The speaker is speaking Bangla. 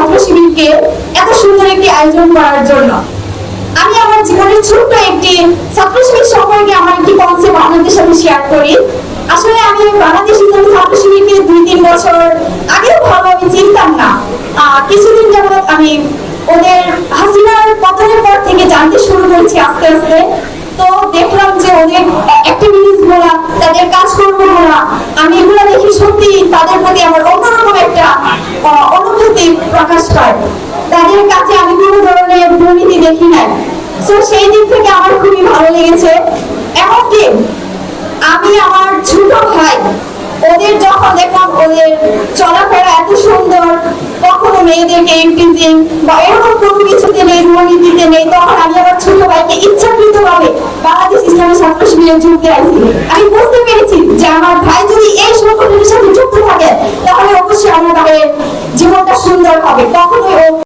ছাত্র শিবিরকে এত সুন্দর একটি আয়োজন করার জন্য। আমি আমার জীবনের ছোট্ট একটি ছাত্র শিবির সম্পর্কে আমার একটি কনসেপ্ট আপনাদের সাথে শেয়ার করি। আসলে আমি বাংলাদেশ ইসলামী ছাত্র শিবিরকে দুই তিন বছর আগেও ভালোভাবে চিনতাম না। কিছুদিন যাবত আমি ওদের হাসিনার পতনের পর থেকে জানতে শুরু করেছি আস্তে আস্তে। তো দেখলাম যে ওদের অ্যাক্টিভিটিসগুলা, তাদের কাজকর্মগুলা আমি এগুলো দেখি সত্যি তাদের প্রতি আমার অন্যরকম একটা আহ, অনুভূতি প্রকাশ পায় তাদের কাছে আমি কোনো ধরনের দুর্নীতি দেখি নাই। তো সেই দিক থেকে আমার খুবই ভালো লেগেছে। এমনকি আমি আমার ছোট ভাই, ওদের যখন দেখলাম ওদের চলাফেরা এত সুন্দর, কখনো মেয়েদেরকে ইনক্রিজিং বা এরকম কোনো কিছুতে নেই, দুর্নীতিতে নেই, তখন আমি আমার ছোট ভাইকে ইচ্ছাকৃত ভাবে বাংলাদেশ ইসলামী ছাত্র শিবিরে যুক্ত আছি আমি বুঝতে পেরেছি যে আমার ভাই সুন্দর হবে কখনোই ও